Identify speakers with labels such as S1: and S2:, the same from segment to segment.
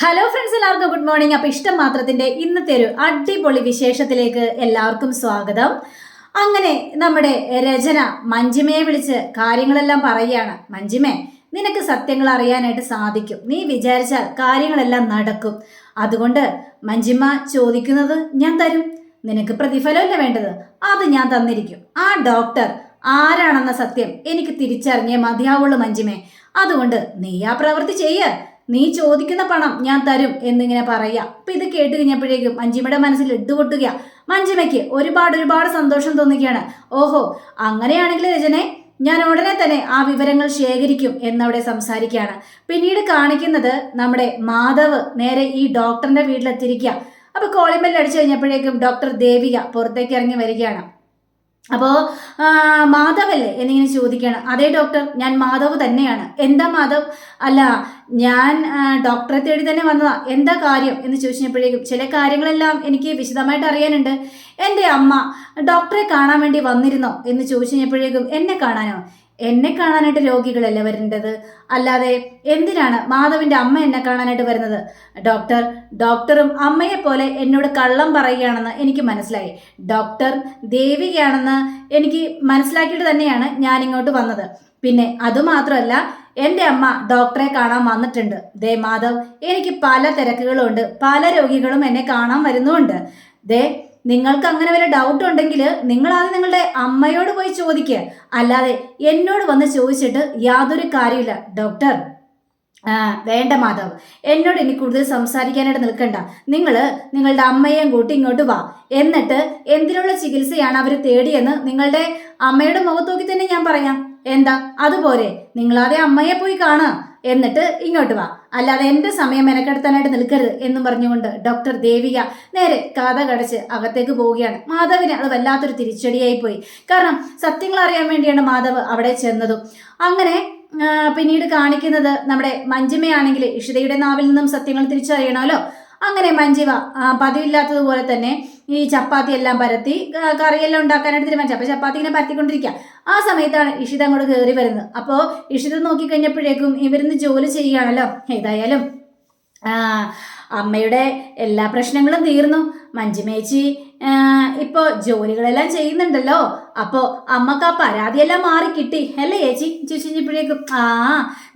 S1: Hello friends എല്ലാവർക്കും good morning അപ്പൊ ഇഷ്ടം മാത്രത്തിന്റെ ഇന്നത്തെ ഒരു അടിപൊളി വിശേഷത്തിലേക്ക് എല്ലാവർക്കും സ്വാഗതം. അങ്ങനെ നമ്മുടെ രചന മഞ്ജിമയെ വിളിച്ച് കാര്യങ്ങളെല്ലാം പറയുകയാണ്. മഞ്ജിമേ നിനക്ക് സത്യങ്ങൾ അറിയാനായിട്ട് സാധിക്കും. നീ വിചാരിച്ചാൽ കാര്യങ്ങളെല്ലാം നടക്കും. അതുകൊണ്ട് മഞ്ജിമ ചോദിക്കുന്നത് ഞാൻ തരും. നിനക്ക് പ്രതിഫലമല്ല വേണ്ടത്? അത് ഞാൻ തന്നിരിക്കും. ആ ഡോക്ടർ ആരാണെന്ന സത്യം എനിക്ക് തിരിച്ചറിഞ്ഞേ മതിയാവുള്ളൂ മഞ്ജിമേ. അതുകൊണ്ട് നീ ആ പ്രവൃത്തി ചെയ്യ. നീ ചോദിക്കുന്ന പണം ഞാൻ തരും എന്നിങ്ങനെ പറയുക. അപ്പൊ ഇത് കേട്ട് കഴിഞ്ഞപ്പോഴേക്കും മഞ്ജിമയുടെ മനസ്സിൽ ഇട്ടുപൊട്ടുക മഞ്ജിമയ്ക്ക് ഒരുപാട് ഒരുപാട് സന്തോഷം തോന്നുകയാണ്. ഓഹോ അങ്ങനെയാണെങ്കിൽ രചനെ ഞാൻ ഉടനെ തന്നെ ആ വിവരങ്ങൾ ശേഖരിക്കും എന്നവിടെ സംസാരിക്കുകയാണ്. പിന്നീട് കാണിക്കുന്നത് നമ്മുടെ മാധവ് നേരെ ഈ ഡോക്ടറിന്റെ വീട്ടിലെത്തിയിരിക്കുക അപ്പൊ കോളിമെല്ലടിച്ചു കഴിഞ്ഞപ്പോഴേക്കും ഡോക്ടർ ദേവിക പുറത്തേക്ക് ഇറങ്ങി വരികയാണ്. അപ്പോൾ മാധവല്ലേ എന്നിങ്ങനെ ചോദിക്കുകയാണ്. അതേ ഡോക്ടർ ഞാൻ മാധവ് തന്നെയാണ്. എന്താ മാധവ്? അല്ല ഞാൻ ഡോക്ടറെ തേടി തന്നെ വന്നതാ. എന്താ കാര്യം? എന്ന് ചോദിച്ചപ്പോഴേക്കും ചില കാര്യങ്ങളെല്ലാം എനിക്ക് വിശദമായിട്ട് അറിയാനുണ്ട്. എന്റെ അമ്മ ഡോക്ടറെ കാണാൻ വേണ്ടി വന്നിരുന്നോ? എന്ന് ചോദിച്ചു കഴിഞ്ഞപ്പോഴേക്കും എന്നെ കാണാനോ? എന്നെ കാണാനായിട്ട് രോഗികളല്ലേ വരേണ്ടത്? അല്ലാതെ എന്തിനാണ് മാധവിന്റെ അമ്മ എന്നെ കാണാനായിട്ട് വരുന്നത്? ഡോക്ടർ ഡോക്ടറും അമ്മയെ പോലെ എന്നോട് കള്ളം പറയുകയാണെന്ന് എനിക്ക് മനസ്സിലായി. ഡോക്ടർ ദേവികയാണെന്ന് എനിക്ക് മനസ്സിലാക്കിയിട്ട് തന്നെയാണ് ഞാൻ ഇങ്ങോട്ട് വന്നത്. പിന്നെ അതുമാത്രമല്ല എന്റെ അമ്മ ഡോക്ടറെ കാണാൻ വന്നിട്ടുണ്ട്. ദേ മാധവ് എനിക്ക് പല തിരക്കുകളുണ്ട് പല രോഗികളും എന്നെ കാണാൻ വരുന്നുമുണ്ട്. ദേ നിങ്ങൾക്ക് അങ്ങനെ വല്ല ഡൗട്ട് ഉണ്ടെങ്കിൽ നിങ്ങൾ ആദ്യം നിങ്ങളുടെ അമ്മയോട് പോയി ചോദിക്കുക അല്ലാതെ എന്നോട് വന്ന് ചോദിച്ചിട്ട് യാതൊരു കാര്യമില്ല ഡോക്ടർ വേണ്ട മാധവ് എന്നോട് ഇനി കൂടുതൽ സംസാരിക്കാനായിട്ട് നിൽക്കണ്ട. നിങ്ങൾ നിങ്ങളുടെ അമ്മയെയും കൂട്ടി ഇങ്ങോട്ട് വാ. എന്നിട്ട് എന്തിനുള്ള ചികിത്സയാണ് അവർ തേടിയെന്ന് നിങ്ങളുടെ അമ്മയുടെ മുഖത്ത് നോക്കി തന്നെ ഞാൻ പറയാം. എന്താ? അതുപോലെ നിങ്ങളാതെ അമ്മയെ പോയി കാണുക എന്നിട്ട് ഇങ്ങോട്ട് വാ. അല്ലാതെ എന്റെ സമയം മെനക്കെടുത്താനായിട്ട് നിൽക്കരുത് എന്നും പറഞ്ഞുകൊണ്ട് ഡോക്ടർ ദേവിക നേരെ കഥ കടച്ച് അകത്തേക്ക് പോവുകയാണ്. മാധവിന് അത് വല്ലാത്തൊരു തിരിച്ചടിയായി പോയി. കാരണം സത്യങ്ങൾ അറിയാൻ വേണ്ടിയാണ് മാധവ് അവിടെ ചെന്നതും. അങ്ങനെ പിന്നീട് കാണിക്കുന്നത് നമ്മുടെ മഞ്ജിമയാണെങ്കിൽ ഇഷിതയുടെ നാവിൽ നിന്നും സത്യങ്ങൾ തിരിച്ചറിയണമല്ലോ. അങ്ങനെ മഞ്ജിമ ആ, പതിവില്ലാത്തതുപോലെ തന്നെ ഈ ചപ്പാത്തി എല്ലാം പരത്തി കറിയെല്ലാം ഉണ്ടാക്കാനായിട്ട് തീരുമാനിച്ചു. അപ്പോൾ ചപ്പാത്തി ഇങ്ങനെ പരത്തിക്കൊണ്ടിരിക്കുക ആ സമയത്താണ് ഇഷിത അങ്ങോട്ട് കയറി വരുന്നത്. അപ്പോൾ ഇഷിത നോക്കിക്കഴിഞ്ഞപ്പോഴേക്കും ഇവരിന്ന് ജോലി ചെയ്യുകയാണല്ലോ. ഏതായാലും അമ്മയുടെ എല്ലാ പ്രശ്നങ്ങളും തീർന്നു. മഞ്ജുമേച്ചി ഇപ്പോൾ ജോലികളെല്ലാം ചെയ്യുന്നുണ്ടല്ലോ. അപ്പോൾ അമ്മയ്ക്ക് ആ പരാതിയെല്ലാം മാറി കിട്ടി അല്ലേ ചേച്ചി? ചോദിച്ചപ്പോഴേക്കും ആ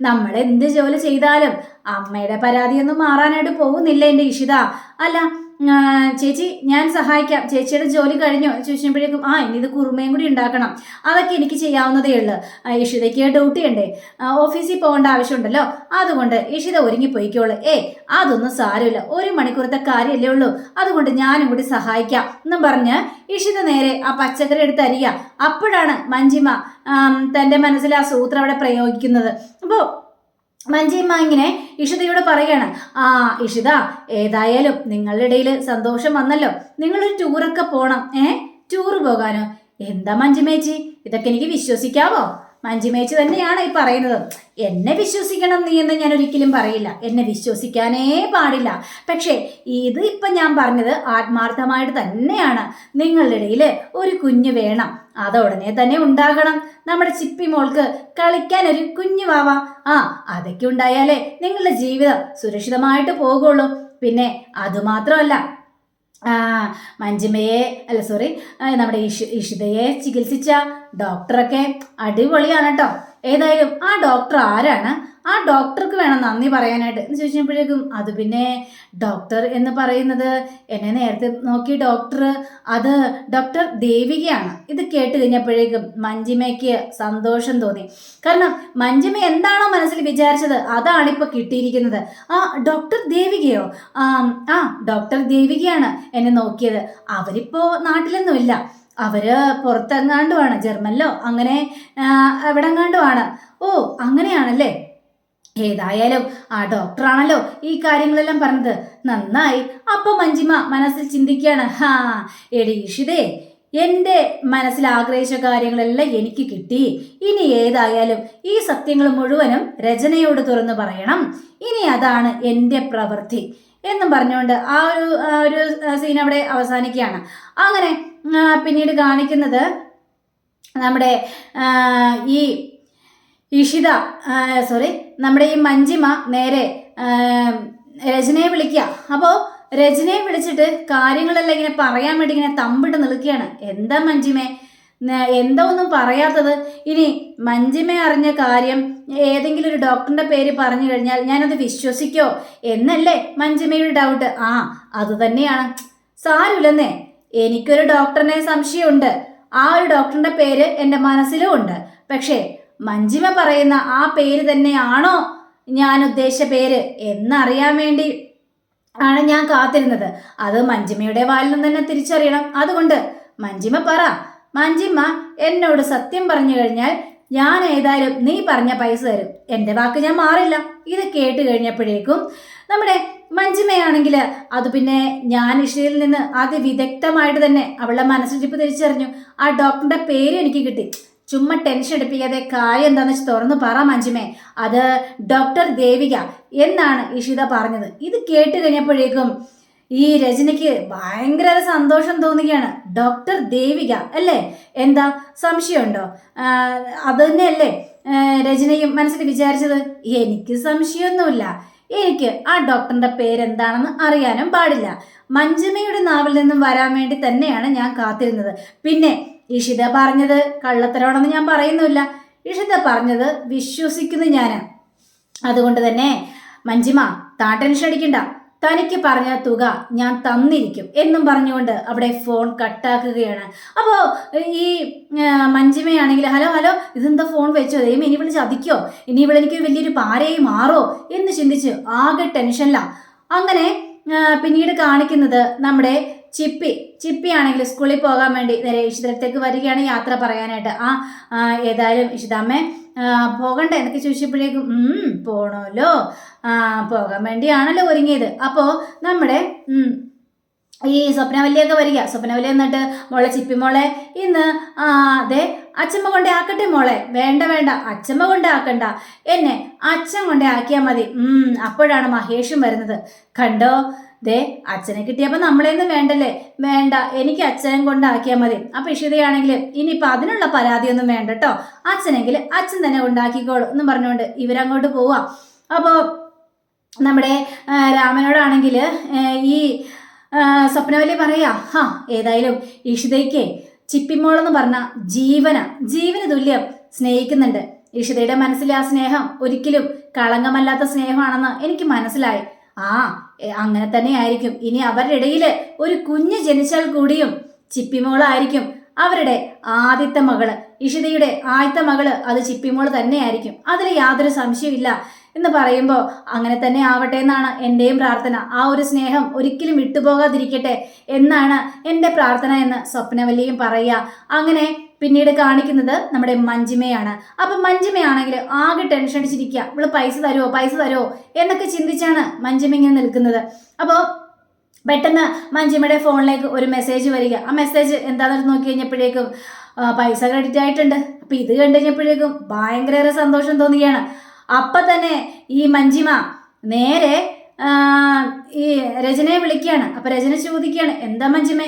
S1: നമ്മൾ എന്ത് ജോലി ചെയ്താലും അമ്മയുടെ പരാതിയൊന്നും മാറാനായിട്ട് പോകുന്നില്ല എന്റെ ഇഷിത? അല്ല ചേച്ചി ഞാൻ സഹായിക്കാം. ചേച്ചിയുടെ ജോലി കഴിഞ്ഞോ. ചോദിച്ചപ്പോഴേക്കും ആ ഇനി ഇത് കുറുമയും കൂടി ഉണ്ടാക്കണം. അതൊക്കെ എനിക്ക് ചെയ്യാവുന്നതേ ഉള്ളൂ. ഇഷിതയ്ക്ക് ഡ്യൂട്ടി ഉണ്ടേ. ഓഫീസിൽ പോകേണ്ട ആവശ്യമുണ്ടല്ലോ. അതുകൊണ്ട് ഇഷിത ഒരുങ്ങി പോയിക്കോളൂ ഏ അതൊന്നും സാരമില്ല. ഒരു മണിക്കൂറത്തെ കാര്യമല്ലേ ഉള്ളൂ. അതുകൊണ്ട് ഞാനും കൂടി സഹായിക്കാം എന്നും പറഞ്ഞ് ഇഷിത നേരെ ആ പച്ചക്കറി എടുത്ത് അരിക അപ്പോഴാണ് മഞ്ജിമ തന്റെ മനസ്സിൽ ആ സൂത്രം അവിടെ പ്രയോഗിക്കുന്നത്. അപ്പോൾ മഞ്ജിമ്മ ഇങ്ങനെ ഇഷിതയോട് പറയാണ് ആ ഇഷിത ഏതായാലും നിങ്ങളുടെ ഇടയിൽ സന്തോഷം വന്നല്ലോ. നിങ്ങളൊരു ടൂറൊക്കെ പോണം ഏ? ടൂറ് പോകാനോ? എന്താ മഞ്ജിമേച്ചി ഇതൊക്കെ എനിക്ക് വിശ്വസിക്കാവോ? മഞ്ജിമേച്ചി തന്നെയാണ് ഈ പറയുന്നത്. എന്നെ വിശ്വസിക്കണം നീ എന്ന് ഞാൻ ഒരിക്കലും പറയില്ല. എന്നെ വിശ്വസിക്കാനേ പാടില്ല. പക്ഷേ ഇത് ഇപ്പം ഞാൻ പറഞ്ഞത് ആത്മാർത്ഥമായിട്ട് തന്നെയാണ്. നിങ്ങളുടെ ഇടയിൽ ഒരു കുഞ്ഞ് വേണം. അത് ഉടനെ തന്നെ ഉണ്ടാകണം. നമ്മുടെ ചിപ്പി മോൾക്ക് കളിക്കാൻ ഒരു കുഞ്ഞു വാവ ആ അതൊക്കെ ഉണ്ടായാലേ നിങ്ങളുടെ ജീവിതം സുരക്ഷിതമായിട്ട് പോകുള്ളൂ. പിന്നെ അതുമാത്രമല്ല മഞ്ജിമയെ അല്ല സോറി നമ്മുടെ ഇഷ് ഇഷിതയെ ചികിത്സിച്ച ഡോക്ടറൊക്കെ അടിപൊളിയാണ് കേട്ടോ ഏതായാലും ആ ഡോക്ടർ ആരാണ്? ആ ഡോക്ടർക്ക് വേണം നന്ദി പറയാനായിട്ട്. എന്ന് ചോദിച്ചപ്പോഴേക്കും അത് പിന്നെ ഡോക്ടർ എന്ന് പറയുന്നത് എന്നെ നേരത്തെ നോക്കി ഡോക്ടർ അത് ഡോക്ടർ ദേവികയാണ്. ഇത് കേട്ട് കഴിഞ്ഞപ്പോഴേക്കും മഞ്ജിമയ്ക്ക് സന്തോഷം തോന്നി. കാരണം മഞ്ജിമ എന്താണോ മനസ്സിൽ വിചാരിച്ചത് അതാണിപ്പോൾ കിട്ടിയിരിക്കുന്നത്. ആ ഡോക്ടർ ദേവികയോ? ആ ഡോക്ടർ ദേവികയാണ് എന്നെ നോക്കിയത്. അവരിപ്പോൾ നാട്ടിലൊന്നുമില്ല. അവർ പുറത്തെങ്ങാണ്ടുമാണ് ജർമ്മനിലോ അങ്ങനെ എവിടെങ്ങാണ്ടുമാണ് ഓ അങ്ങനെയാണല്ലേ? ഏതായാലും ആ ഡോക്ടറാണല്ലോ ഈ കാര്യങ്ങളെല്ലാം പറഞ്ഞത്. നന്നായി. അപ്പൊ മഞ്ജിമ മനസ്സിൽ ചിന്തിക്കുകയാണ് ഹാ എടി ഇഷിതേ എന്റെ മനസ്സിൽ ആഗ്രഹിച്ച കാര്യങ്ങളെല്ലാം എനിക്ക് കിട്ടി. ഇനി ഏതായാലും ഈ സത്യങ്ങൾ മുഴുവനും രചനയോട് തുറന്നു പറയണം. ഇനി അതാണ് എന്റെ പ്രവൃത്തി എന്നും പറഞ്ഞുകൊണ്ട് ആ ഒരു ഒരു സീൻ അവിടെ അവസാനിക്കുകയാണ്. അങ്ങനെ പിന്നീട് കാണിക്കുന്നത് നമ്മുടെ ഈ ഇഷിത സോറി നമ്മുടെ ഈ മഞ്ജിമ നേരെ രചനയെ വിളിക്കുക അപ്പോൾ രചനയെ വിളിച്ചിട്ട് കാര്യങ്ങളെല്ലാം ഇങ്ങനെ പറയാൻ വേണ്ടി ഇങ്ങനെ തമ്പിട്ട് നിൽക്കുകയാണ് എന്താ മഞ്ജിമേ? എന്താ ഒന്നും പറയാത്തത്? ഇനി മഞ്ജിമ അറിഞ്ഞ കാര്യം ഏതെങ്കിലും ഒരു ഡോക്ടറിന്റെ പേര് പറഞ്ഞു കഴിഞ്ഞാൽ ഞാനത് വിശ്വസിക്കോ? എന്നല്ലേ മഞ്ജിമയുടെ ഡൗട്ട് ആ അത് തന്നെയാണ്. സാരമില്ലെന്നേ. എനിക്കൊരു ഡോക്ടറിനെ സംശയമുണ്ട്. ആ ഒരു ഡോക്ടറിന്റെ പേര് എന്റെ മനസ്സിലും ഉണ്ട്. പക്ഷേ മഞ്ജിമ പറയുന്ന ആ പേര് തന്നെയാണോ ഞാൻ ഉദ്ദേശ പേര് എന്നറിയാൻ വേണ്ടി ആണ് ഞാൻ കാത്തിരുന്നത്. അത് മഞ്ജിമയുടെ വായിൽ നിന്ന് തന്നെ തിരിച്ചറിയണം. അതുകൊണ്ട് മഞ്ജിമ പറ. മഞ്ജിമ എന്നോട് സത്യം പറഞ്ഞു കഴിഞ്ഞാൽ ഞാൻ ഏതായാലും നീ പറഞ്ഞ പൈസ തരും. എന്റെ വാക്ക് ഞാൻ മാറില്ല. ഇത് കേട്ട് കഴിഞ്ഞപ്പോഴേക്കും നമ്മുടെ മഞ്ജിമയാണെങ്കിൽ അത് പിന്നെ ഞാൻ ഇഷയിൽ നിന്ന് അതിവിദഗ്ധമായിട്ട് തന്നെ അവളുടെ മനസ്സിലിപ്പ് തിരിച്ചറിഞ്ഞു. ആ ഡോക്ടറിന്റെ പേര് എനിക്ക് കിട്ടി. ചുമ്മാ ടെൻഷൻ എടുപ്പിക്കാതെ കാര്യം എന്താണെന്ന് വെച്ച് തുറന്ന് പറ മഞ്ജുമേ. അത് ഡോക്ടർ ദേവിക എന്നാണ് ഇഷിത പറഞ്ഞത്. ഇത് കേട്ട് കഴിഞ്ഞപ്പോഴേക്കും ഈ രചനയ്ക്ക് ഭയങ്കര സന്തോഷം തോന്നുകയാണ്. ഡോക്ടർ ദേവിക അല്ലേ? എന്താ? സംശയമുണ്ടോ? അത് തന്നെയല്ലേ? രചനയും മനസ്സിൽ വിചാരിച്ചത്? എനിക്ക് സംശയമൊന്നുമില്ല. എനിക്ക് ആ ഡോക്ടറിന്റെ പേരെന്താണെന്ന് അറിയാനും പാടില്ല. മഞ്ജുമയുടെ നാവിൽ നിന്നും വരാൻ വേണ്ടി തന്നെയാണ് ഞാൻ കാത്തിരുന്നത്. പിന്നെ ഇഷിത പറഞ്ഞത് കള്ളത്തരമാണെന്ന് ഞാൻ പറയുന്നില്ല. ഇഷിത പറഞ്ഞത് വിശ്വസിക്കുന്നു ഞാൻ അതുകൊണ്ട് തന്നെ മഞ്ജിമ താ ടെൻഷൻ അടിക്കണ്ട. തനിക്ക് പറഞ്ഞ തുക ഞാൻ തന്നിരിക്കും എന്നും പറഞ്ഞുകൊണ്ട് അവിടെ ഫോൺ കട്ടാക്കുകയാണ്. അപ്പോൾ ഈ മഞ്ജിമയാണെങ്കിൽ ഹലോ ഹലോ ഇതെന്താ ഫോൺ വെച്ചോ? ദൈവം ഇനി വിളിച്ച് അതിക്കോ ഇനി ഇവിടെ എനിക്ക് വലിയൊരു പാരയായി മാറോ? എന്ന് ചിന്തിച്ച് ആകെ ടെൻഷനിലാണ് അങ്ങനെ പിന്നീട് കാണിക്കുന്നത് നമ്മുടെ ചിപ്പി ചിപ്പി ആണെങ്കിൽ സ്കൂളിൽ പോകാൻ വേണ്ടി നേരെ ഇഷിതത്തേക്ക് വരികയാണ് യാത്ര പറയാനായിട്ട്. ആ ഏതായാലും ഇഷിതാമ്മേ പോകണ്ട എന്നൊക്കെ ചോദിച്ചപ്പോഴേക്കും ആ, പോകാൻ വേണ്ടിയാണല്ലോ ഒരുങ്ങിയത്. അപ്പോൾ നമ്മുടെ ഈ സ്വപ്നവല്ലിയൊക്കെ വരിക. സ്വപ്നവല്ലി എന്നിട്ട് മോളെ ചിപ്പി മോളെ ഇന്ന് അതെ അച്ഛമ്മ കൊണ്ടേ ആക്കട്ടെ മോളെ. വേണ്ട വേണ്ട അച്ഛമ്മ കൊണ്ടേ ആക്കണ്ട. എന്നെ അച്ഛൻ കൊണ്ടേ ആക്കിയാൽ മതി. അപ്പോഴാണ് മഹേഷും വരുന്നത്. കണ്ടോ? ദേ അച്ഛനെ കിട്ടിയപ്പോൾ നമ്മളെയൊന്നും വേണ്ടല്ലേ? വേണ്ട എനിക്ക് അച്ഛനെ കൊണ്ടാക്കിയാൽ മതി. അപ്പൊ ഇഷിതയാണെങ്കിൽ ഇനിയിപ്പോൾ അതിനുള്ള പരാതിയൊന്നും വേണ്ട കേട്ടോ അച്ഛനെങ്കിൽ അച്ഛൻ തന്നെ കൊണ്ടാക്കിക്കോളൂ എന്നും പറഞ്ഞുകൊണ്ട് ഇവരങ്ങോട്ട് പോവാം. അപ്പോൾ നമ്മുടെ രാമനോടാണെങ്കിൽ ഈ സ്വപ്നവലി പറയാ ഹാ ഏതായാലും ഇഷിതയ്ക്ക് ചിപ്പിമോളെന്ന് പറഞ്ഞ ജീവന. ജീവന തുല്യം സ്നേഹിക്കുന്നുണ്ട്. ഇഷിതയുടെ മനസ്സിലെ ആ സ്നേഹം ഒരിക്കലും കളങ്കമല്ലാത്ത സ്നേഹമാണെന്ന് എനിക്ക് മനസ്സിലായി. ആ അങ്ങനെ തന്നെ ആയിരിക്കും. ഇനി അവരുടെ ഇടയിൽ ഒരു കുഞ്ഞ് ജനിച്ചാൽ കൂടിയും ചിപ്പിമോളായിരിക്കും. അവരുടെ ആദ്യത്തെ മകൾ ഇഷിതയുടെ ആദ്യത്തെ മകൾ അത് ചിപ്പിമോൾ തന്നെയായിരിക്കും. അതിൽ യാതൊരു സംശയമില്ല എന്ന് പറയുമ്പോൾ അങ്ങനെ തന്നെ ആവട്ടെ എന്നാണ് എന്റെയും പ്രാർത്ഥന. ആ ഒരു സ്നേഹം ഒരിക്കലും വിട്ടുപോകാതിരിക്കട്ടെ എന്നാണ് എന്റെ പ്രാർത്ഥന എന്ന് സ്വപ്നവല്ലിയും പറയുക. അങ്ങനെ പിന്നീട് കാണിക്കുന്നത് നമ്മുടെ മഞ്ജിമയാണ്. അപ്പം മഞ്ജിമയാണെങ്കിൽ ആകെ ടെൻഷൻ അടിച്ചിരിക്കുക. ഇവൾ പൈസ തരുമോ പൈസ തരുമോ എന്നൊക്കെ ചിന്തിച്ചാണ് മഞ്ജിമ ഇങ്ങനെ നിൽക്കുന്നത്. അപ്പോൾ പെട്ടെന്ന് മഞ്ജിമയുടെ ഫോണിലേക്ക് ഒരു മെസ്സേജ് വരിക. ആ മെസ്സേജ് എന്താണെന്ന് നോക്കി കഴിഞ്ഞപ്പോഴേക്കും പൈസ ക്രെഡിറ്റ് ആയിട്ടുണ്ട്. അപ്പം ഇത് കണ്ടു കഴിഞ്ഞപ്പോഴേക്കും ഭയങ്കര സന്തോഷം തോന്നുകയാണ് അപ്പം തന്നെ ഈ മഞ്ജിമ നേരെ ഈ രചനയെ വിളിക്കുകയാണ്. അപ്പം രചന ചോദിക്കുകയാണ് എന്താ മഞ്ജിമേ?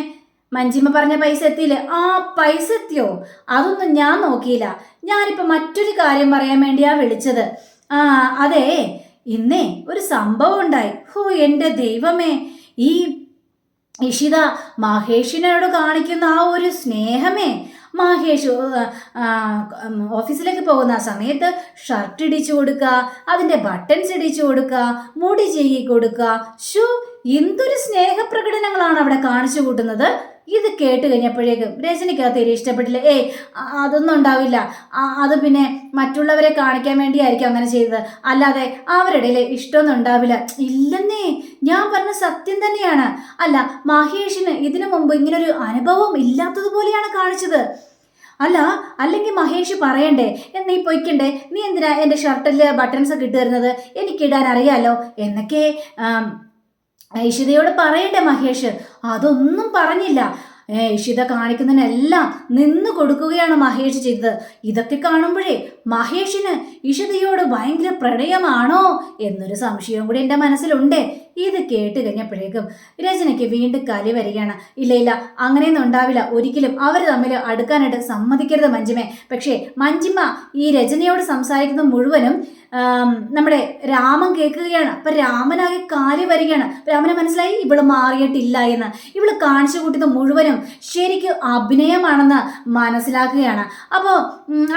S1: മഞ്ജിമ പറഞ്ഞ പൈസ എത്തിയില്ലേ? ആ പൈസ എത്തിയോ? അതൊന്നും ഞാൻ നോക്കിയില്ല. ഞാനിപ്പോൾ മറ്റൊരു കാര്യം പറയാൻ വേണ്ടിയാ വിളിച്ചത്. ആ അതെ ഇന്നേ ഒരു സംഭവം ഉണ്ടായി. ഹോ എന്റെ ദൈവമേ. ഈ ഇഷിത മഹേഷിനോട് കാണിക്കുന്ന ആ ഒരു സ്നേഹമേ. മഹേഷ് ഓഫീസിലേക്ക് പോകുന്ന ആ സമയത്ത് ഷർട്ട് ഇടിച്ചു കൊടുക്കുക അതിന്റെ ബട്ടൺസ് ഇടിച്ചു കൊടുക്കുക മുടി ചെയ്യി കൊടുക്കുക. ഷൂ എന്തൊരു സ്നേഹപ്രകടനങ്ങളാണ് അവിടെ കാണിച്ചു കൂട്ടുന്നത്? ഇത് കേട്ട് കഴിഞ്ഞപ്പോഴേക്കും രജനിക്കകത്ത് തീരെ ഇഷ്ടപ്പെട്ടില്ല. ഏയ് അതൊന്നും ഉണ്ടാവില്ല. അത് പിന്നെ മറ്റുള്ളവരെ കാണിക്കാൻ വേണ്ടിയായിരിക്കും അങ്ങനെ ചെയ്തത്. അല്ലാതെ അവരുടെ ഇഷ്ടമൊന്നും ഉണ്ടാവില്ല. ഇല്ലെന്നേ ഞാൻ പറഞ്ഞ സത്യം തന്നെയാണ്. അല്ല മഹേഷിന് ഇതിനു മുമ്പ് ഇങ്ങനൊരു അനുഭവം ഇല്ലാത്തതുപോലെയാണ് കാണിച്ചത്. അല്ല അല്ലെങ്കിൽ മഹേഷ് പറയണ്ടേ നീ പൊയ്ക്കണ്ടേ നീ എന്തിനാ എന്റെ ഷർട്ടിൽ ബട്ടൺസ് ഒക്കെ ഇട്ട് തരുന്നത്? എനിക്കിടാൻ അറിയാലോ? എന്നൊക്കെ ഇഷിതയോട് പറയണ്ടേ മഹേഷ്. അതൊന്നും പറഞ്ഞില്ല. ഇഷിത കാണിക്കുന്നതിനെല്ലാം നിന്ന് കൊടുക്കുകയാണ് മഹേഷ് ചെയ്തത്. ഇതൊക്കെ കാണുമ്പോഴേ മഹേഷിന് ഇഷിതയോട് ഭയങ്കര പ്രണയമാണോ എന്നൊരു സംശയം കൂടി എന്റെ മനസ്സിലുണ്ട്. ഇത് കേട്ട് കഴിഞ്ഞപ്പോഴേക്കും രചനയ്ക്ക് വീണ്ടും കലി വരികയാണ്. ഇല്ല ഇല്ല അങ്ങനെയൊന്നും ഉണ്ടാവില്ല. ഒരിക്കലും അവർ തമ്മിൽ അടുക്കാനായിട്ട് സമ്മതിക്കരുത് മഞ്ജിമെ. പക്ഷേ മഞ്ജിമ ഈ രചനയോട് സംസാരിക്കുന്ന മുഴുവനും നമ്മുടെ രാമൻ കേൾക്കുകയാണ്. അപ്പൊ രാമനാകെ കാര്യം വരികയാണ്. രാമന് മനസ്സിലായി? ഇവൾ മാറിയിട്ടില്ല എന്ന്. ഇവൾ കാണിച്ചു കൂട്ടിയത് മുഴുവനും ശരിക്കും അഭിനയമാണെന്ന് മനസ്സിലാക്കുകയാണ്. അപ്പോൾ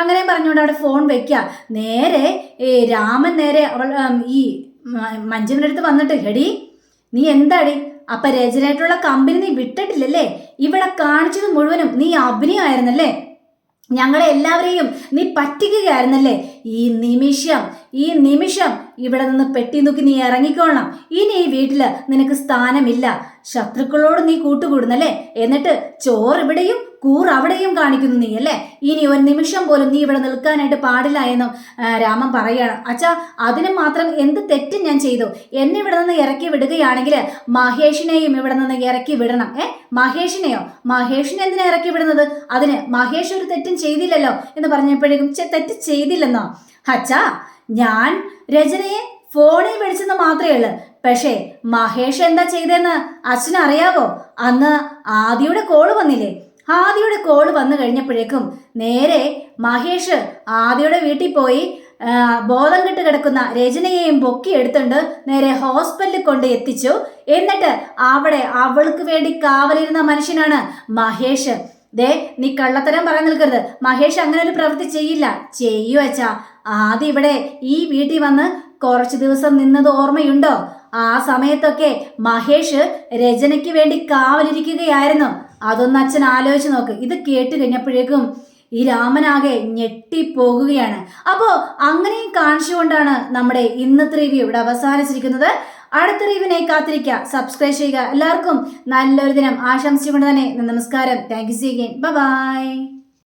S1: അങ്ങനെ പറഞ്ഞുകൊണ്ട് അവിടെ ഫോൺ വെക്കുക നേരെ രാമൻ നേരെ അവൾ ഈ മഞ്ജുവിന്റെ അടുത്ത് വന്നിട്ട് ഹെടി നീ എന്താടി? അപ്പൊ രചനയായിട്ടുള്ള കമ്പനി നീ വിട്ടിട്ടില്ലല്ലേ? ഇവിടെ കാണിച്ചത് മുഴുവനും നീ അഭിനയമായിരുന്നല്ലേ? ഞങ്ങളെ എല്ലാവരെയും നീ പറ്റിക്കുകയായിരുന്നല്ലേ? ഈ നിമിഷം ഈ നിമിഷം ഇവിടെ നിന്ന് പെട്ടി നോക്കി നീ ഇറങ്ങിക്കോളണം. ഇനി ഈ വീട്ടിൽ നിനക്ക് സ്ഥാനമില്ല. ശത്രുക്കളോട് നീ കൂട്ടുകൂടുന്നല്ലേ? എന്നിട്ട് ചോറ് ഇവിടെയും കൂർ അവിടെയും കാണിക്കുന്നു നീ അല്ലേ? ഇനി ഒരു നിമിഷം പോലും നീ ഇവിടെ നിൽക്കാനായിട്ട് പാടില്ല എന്നും രാമൻ പറയുകയാണ്. അച്ഛാ അതിന് മാത്രം എന്ത് തെറ്റും ഞാൻ ചെയ്തു? എന്നെ ഇവിടെ നിന്ന് ഇറക്കി വിടുകയാണെങ്കിൽ മഹേഷിനെയും ഇവിടെ നിന്ന് ഇറക്കി വിടണം. ഏ? മഹേഷിനെയോ? മഹേഷിനെ എന്തിനാ ഇറക്കി വിടുന്നത്? അതിന് മഹേഷ് ഒരു തെറ്റും ചെയ്തില്ലല്ലോ എന്ന് പറഞ്ഞപ്പോഴേക്കും "ഛെ, തെറ്റ് ചെയ്തില്ലെന്നോ? അച്ഛാ ഞാൻ രചനയെ ഫോണിൽ വിളിച്ചെന്ന് മാത്രമേ ഉള്ളൂ. പക്ഷേ മഹേഷ് എന്താ ചെയ്തതെന്ന് അച്ഛനറിയാവോ? അന്ന് ആദിയുടെ കോൾ വന്നില്ലേ? ആദിയുടെ കോൾ വന്നു കഴിഞ്ഞപ്പോഴേക്കും നേരെ മഹേഷ് ആദിയുടെ വീട്ടിൽ പോയി ബോധം കെട്ട് കിടക്കുന്ന രചനയെയും പൊക്കി എടുത്തുകൊണ്ട് നേരെ ഹോസ്പിറ്റലിൽ കൊണ്ട് എത്തിച്ചു. എന്നിട്ട് അവിടെ അവൾക്ക് വേണ്ടി കാവലിരുന്ന മനുഷ്യനാണ് മഹേഷ്. ദേ നീ കള്ളത്തരം പറയാൻ നിൽക്കരുത്. മഹേഷ് അങ്ങനെ ഒരു പ്രവൃത്തി ചെയ്യില്ല. ചെയ്യൂ അച്ഛാ. ആദ്യം ഇവിടെ ഈ വീട്ടിൽ വന്ന് കുറച്ച് ദിവസം നിന്നത് ഓർമ്മയുണ്ടോ? ആ സമയത്തൊക്കെ മഹേഷ് രചനയ്ക്ക് വേണ്ടി കാവലിരിക്കുകയായിരുന്നു. അതൊന്ന് അച്ഛൻ ആലോചിച്ച് നോക്ക്. ഇത് കേട്ട് കഴിഞ്ഞപ്പോഴേക്കും ഈ രാമനാകെ ഞെട്ടിപ്പോകുകയാണ്. അപ്പോൾ അങ്ങനെയും കാണിച്ചുകൊണ്ടാണ് നമ്മുടെ ഇന്നത്തെ റിവ്യൂ ഇവിടെ അവസാനിച്ചിരിക്കുന്നത്. അടുത്ത റിവ്യൂവിനെ കാത്തിരിക്കുക. സബ്സ്ക്രൈബ് ചെയ്യുക. എല്ലാവർക്കും നല്ലൊരു ദിനം ആശംസിച്ചുകൊണ്ട് തന്നെ നമസ്കാരം. Thank you see again bye